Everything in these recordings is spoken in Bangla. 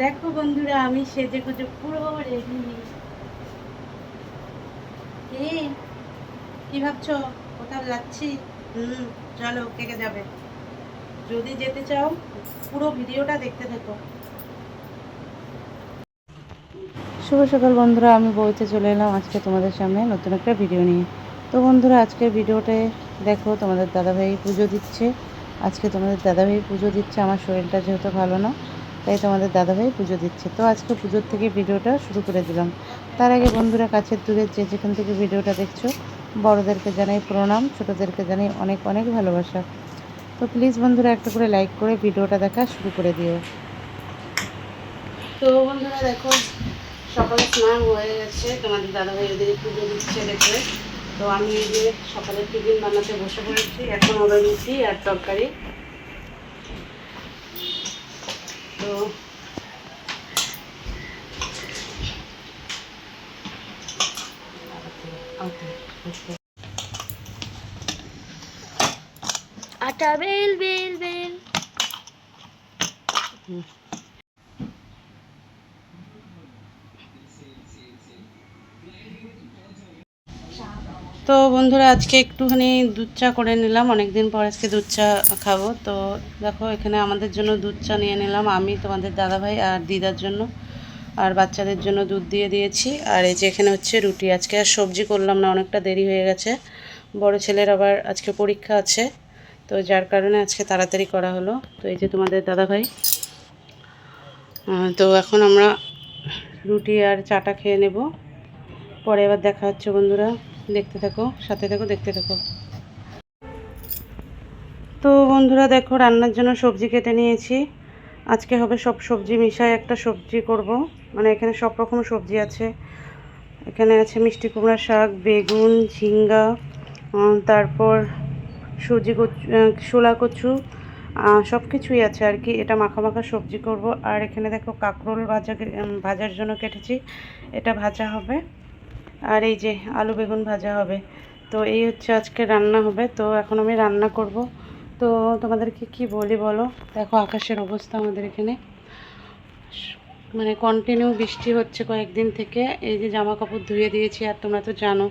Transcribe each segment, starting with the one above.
দেখো বন্ধুরা, আমি সেজে গুজে পুরো রেডি। কি? কি ভাবছ? কোথাও যাচ্ছি? হুম, চলো, কে কে যাবে? যদি যেতে চাও, পুরো ভিডিওটা দেখতে থাকো। শুভ সকাল বন্ধুরা, আমি বইতে চলে এলাম আজকে তোমাদের সামনে নতুন একটা ভিডিও নিয়ে। তো বন্ধুরা, আজকের ভিডিওতে দেখো, তোমাদের দাদাভাই পুজো দিচ্ছে। আজকে তোমাদের দাদাভাই পুজো দিচ্ছে, আমার শরীরটা যেহেতু ভালো না তাই তোমাদের দাদাভাই পুজো দিচ্ছে। তো আজকে পুজোর থেকে ভিডিওটা শুরু করে দিলাম। তার আগে বন্ধুরা কাছের দূরের যে যেখান থেকে ভিডিওটা দেখছ, বড়োদেরকে জানাই প্রণাম, ছোটোদেরকে জানাই অনেক অনেক ভালোবাসা। তো প্লিজ বন্ধুরা একটা করে লাইক করে ভিডিওটা দেখা শুরু করে দিও। তো বন্ধুরা দেখো, সকালে স্নান হয়ে গেছে। তোমাদের দাদাভাই ওদিকে পুজো দিচ্ছে দেখবে তো আমি এই যে সকালে টিফিন বানাতে বসে পড়েছি, এখন হবে রুটি আর তরকারি। তো আটা বেল বেল বেল। তো বন্ধুরা, আজকে একটুখানি দুধ চা করে নিলাম। অনেক দিন পর আজকে দুধ চা খাব। তো দেখো, এখানে আমাদের জন্য দুধ চা নিয়ে নিলাম। আমি তোমাদের দাদাভাই আর দিদার জন্য আর বাচ্চাদের জন্য দুধ দিয়ে দিয়েছি। আর এই যে এখানে হচ্ছে রুটি। আজকে আর সবজি করলাম না, অনেকটা দেরি হয়ে গেছে। বড় ছেলের আবার আজকে পরীক্ষা আছে। তো যার কারণে আজকে তাড়াতাড়ি করা হলো। তো এই যে তোমাদের দাদাভাই। তো এখন আমরা রুটি আর চাটা খেয়ে নেব। পরে এবার দেখা হচ্ছে বন্ধুরা। দেখতে থাকো, সাথে থাকো, দেখতে থাকো। তো বন্ধুরা, দেখো, রান্নার জন্য সবজি কেটে নিয়েছি। আজকে হবে সব সবজি মিশায় একটা সবজি করব। মানে এখানে সব রকম সবজি আছে। এখানে আছে মিষ্টি কুমড়া শাক, বেগুন, ঝিঙ্গা তারপর সুজি কচু শোলা কচু সব কিছুই আছে আর কি। এটা মাখা মাখা সবজি করব। আর এখানে দেখো কাঁকরোল ভাজা ভাজার জন্য কেটেছি। এটা ভাজা হবে। আর এই যে আলু বেগুন ভাজা হবে। তো এই হচ্ছে আজকে রান্না হবে। তো এখন আমি রান্না করব। তো তোমাদেরকে কি বলি বলো? দেখো আকাশের অবস্থা আমাদের এখানে। মানে কন্টিনিউ বৃষ্টি হচ্ছে কয়েকদিন থেকে। এই যে জামা কাপড় ধুয়ে দিয়েছি, আর তোমরা তো জানো,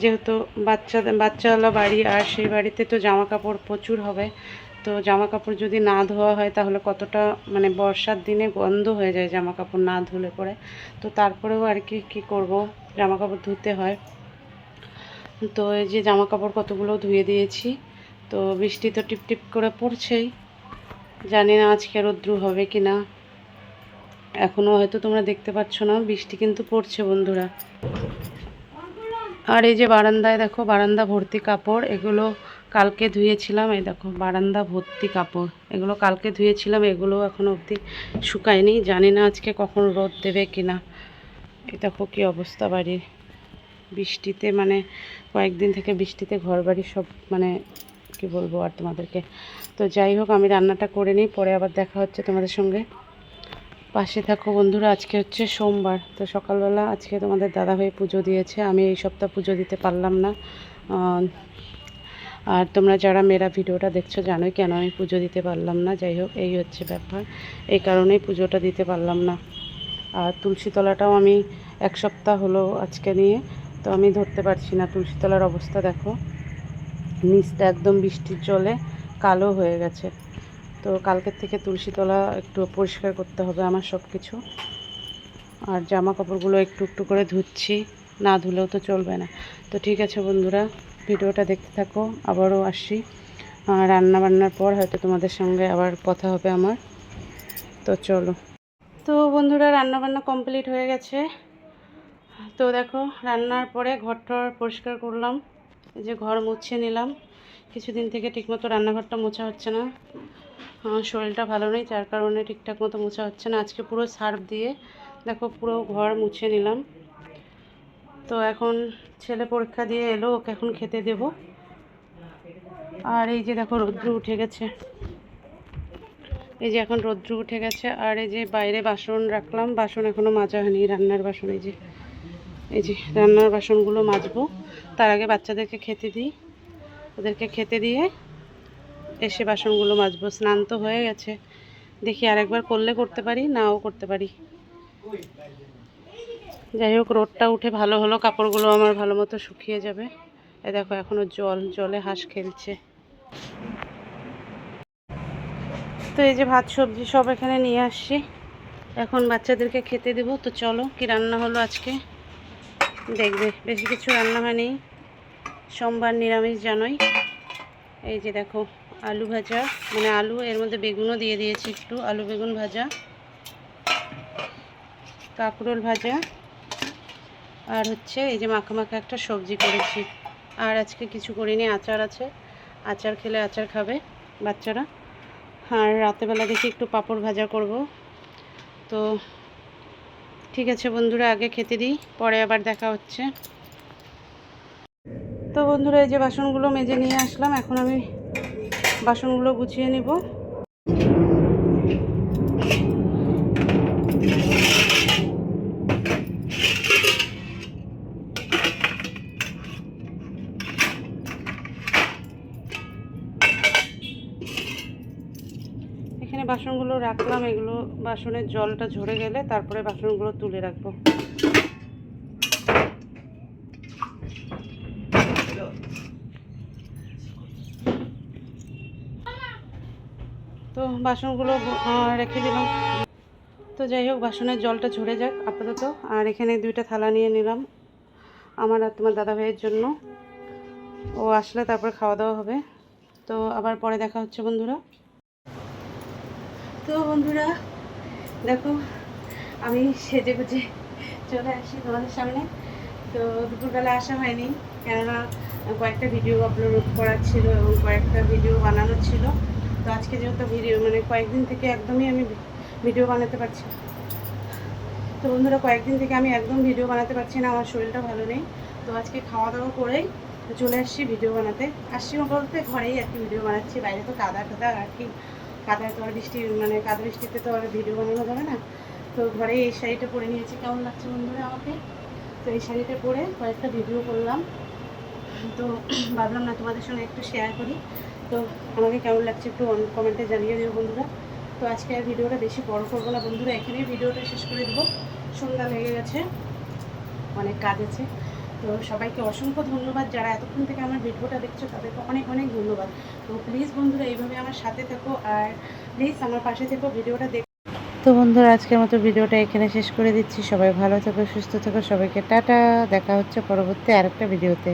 যেহেতু বাচ্চা বাচ্চাওয়ালা বাড়ি, আর সেই বাড়িতে তো জামা কাপড় প্রচুর হবে। তো জামা কাপড় যদি না ধোয়া হয় তাহলে কতটা মানে বর্ষার দিনে গন্ধ হয়ে যায় জামা কাপড় না ধুলে পরে? তো তারপরেও আর কি, কী করব? জামা কাপড় ধুতে হয়। তো এই যে জামা কাপড় কতগুলো ধুয়ে দিয়েছি, তো বৃষ্টি তো টিপ টিপ করে পড়ছেই। জানি না আজকে রোদ্রু হবে কি না। এখনও হয়তো তোমরা দেখতে পাচ্ছ না, বৃষ্টি কিন্তু পড়ছে বন্ধুরা। আর এই যে বারান্দায় দেখো, বারান্দা ভর্তি কাপড়, এগুলো কালকে ধুয়েছিলাম, এই দেখো, বারান্দা ভর্তি কাপড়। এগুলো কালকে ধুয়েছিলাম, এগুলো এখনও অবধি শুকায়নি। জানি না আজকে কখন রোদ দেবে কি না এই দেখো কী অবস্থা বাড়ির। বৃষ্টিতে মানে কয়েকদিন থেকে বৃষ্টিতে ঘর বাড়ি সব মানে কি বলব আর তোমাদেরকে। তো যাই হোক, আমি রান্নাটা করে নিই, পরে আবার দেখা হচ্ছে তোমাদের সঙ্গে। পাশে থাকো বন্ধুরা, আজকে হচ্ছে সোমবার। তো সকালবেলা আজকে তোমাদের দাদাভাই পুজো দিয়েছে। আমি এই সপ্তাহ পুজো দিতে পারলাম না। আর তোমরা যারা মেয়েরা ভিডিওটা দেখছ জানোই কেন আমি পুজো দিতে পারলাম না, যাই হোক, এই হচ্ছে ব্যাপার। এই কারণেই পুজোটা দিতে পারলাম না। আর তুলসীতলাটাও আমি এক সপ্তাহ হলো আজকে নিয়ে, তো আমি ধরতে পারছি না। তুলসীতলার অবস্থা দেখো, নিচটা একদম বৃষ্টির জলে কালো হয়ে গেছে। তো কালকের থেকে তুলসীতলা একটু পরিষ্কার করতে হবে আমার সব কিছু আর জামা কাপড়গুলো একটু একটু করে ধুচ্ছি, না ধুলেও তো চলবে না। তো ঠিক আছে বন্ধুরা ভিডিওটা দেখতে থাকো, আবারও আসি। রান্না বান্নার পর হয়তো তোমাদের সঙ্গে আবার কথা হবে আমার। তো চলো। তো বন্ধুরা রান্না বান্না কমপ্লিট হয়ে গেছে। তো দেখো, রান্নার পরে ঘরটর পরিষ্কার করলাম। যে ঘর মুছে নিলাম। কিছুদিন থেকে ঠিকমতো রান্নাঘরটা মোছা হচ্ছে না। শরীরটা ভালো নেই, যার কারণে ঠিকঠাক মতো মোছা হচ্ছে না। আজকে পুরো সার্ফ দিয়ে, দেখো পুরো ঘর মুছে নিলাম। তো এখন ছেলে পরীক্ষা দিয়ে এলো, ওকে এখন খেতে দেব। আর এই যে দেখো রৌদ্র উঠে গেছে। এই যে এখন রৌদ্র উঠে গেছে, আর এই যে বাইরে বাসন রাখলাম, বাসন এখনও মাজা হয়নি, রান্নার বাসন, এই যে এই যে রান্নার বাসনগুলো মাজবো। তার আগে বাচ্চাদেরকে খেতে দিই। ওদেরকে খেতে দিয়ে এসে বাসনগুলো মাজবো। স্নান তো হয়ে গেছে। দেখি আরেকবার করলে করতে পারি, নাও করতে পারি। যাই হোক, রোদটা উঠে ভালো হলো, কাপড়গুলো আমার ভালো মতো শুকিয়ে যাবে। এই দেখো, এখনও জল, জলে হাঁস খেলছে। তো এই যে ভাত, সবজি সব এখানে নিয়ে আসছি। এখন বাচ্চাদেরকে খেতে দেবো। তো চলো, কি রান্না হলো আজকে? দেখবে, বেশি কিছু রান্না হয়নি। সোমবার নিরামিষ জানোই। এই যে দেখো, আলু ভাজা মানে আলু, এর মধ্যে বেগুনও দিয়ে দিয়েছি একটু, আলু বেগুন ভাজা, কাঁকরোল ভাজা আর হচ্ছে এই যে মাখা মাখা একটা সবজি করেছি। আর আজকে কিছু করিনি, আচার আছে। আচার খেলে আচার খাবে বাচ্চারা। আর রাতেবেলা দেখি একটু পাঁপড় ভাজা করব। তো ঠিক আছে বন্ধুরা, আগে খেতে দিই, পরে আবার দেখা হচ্ছে। তো বন্ধুরা, এই যে বাসনগুলো মেজে নিয়ে আসলাম, এখন আমি বাসনগুলো গুছিয়ে নিব। এখানে বাসনগুলো রাখলাম, এগুলো বাসনের জলটা ঝরে গেলে তারপরে বাসনগুলো তুলে রাখব। তো বাসনগুলো রেখে দিলাম। তো যাই হোক, বাসনের জলটা ঝরে যাক আপাতত। আর এখানে দুইটা থালা নিয়ে নিলাম আমার আর তোমার দাদা ভাইয়ের জন্য। ও আসলে তারপর খাওয়া দাওয়া হবে। তো আবার পরে দেখা হচ্ছে বন্ধুরা। তো বন্ধুরা, দেখো, আমি সেজে গুজে চলে আসি তোমাদের সামনে। তো দুপুরবেলা আসা হয়নি, কেননা কয়েকটা ভিডিও আপলোড করার ছিল এবং কয়েকটা ভিডিও বানানোর ছিল। তো আজকে যেহেতু ভিডিও মানে কয়েকদিন থেকে একদমই আমি ভিডিও বানাতে পারছি তো বন্ধুরা, কয়েকদিন থেকে আমি একদম ভিডিও বানাতে পারছি না, আমার শরীরটা ভালো নেই। তো আজকে খাওয়া দাওয়া করেই চলে আসছি ভিডিও বানাতে। আসছি বলতে ঘরেই আর কি ভিডিও বানাচ্ছি, বাইরে তো কাদা টাদা আর কি কাদায় তো আর বৃষ্টি মানে কাদা বৃষ্টিতে তো আর ভিডিও বানানো যাবে না। তো ঘরে এই শাড়িটা পরে নিয়েছি। কেমন লাগছে বন্ধুরা আমাকে? তো এই শাড়িটা পরে কয়েকটা ভিডিও করলাম। তো ভাবলাম না তোমাদের সঙ্গে একটু শেয়ার করি। তো আমাকে কেমন লাগছে একটু কমেন্টে জানিয়ে দিও বন্ধুরা। তো আজকে আর ভিডিওটা বেশি বড় করব না বন্ধুরা। এখানেই ভিডিওটা শেষ করে দেবো। সন্ধ্যা লেগে গেছে। অনেক কাজ আছে। তো সবাইকে অসংখ্য ধন্যবাদ। যারা এতক্ষণ থেকে আমার ভিডিওটা দেখছ, তাদেরকে অনেক অনেক ধন্যবাদ। তো প্লিজ বন্ধুরা, এইভাবে আমার সাথে থেকো আর প্লিজ আমার পাশে থেকো ভিডিওটা দেখ তো বন্ধুরা, আজকের মতো ভিডিওটা এখানে শেষ করে দিচ্ছি। সবাই ভালো থেকো, সুস্থ থেকো। সবাইকে টাটা। দেখা হচ্ছে পরবর্তী আরেকটা ভিডিওতে।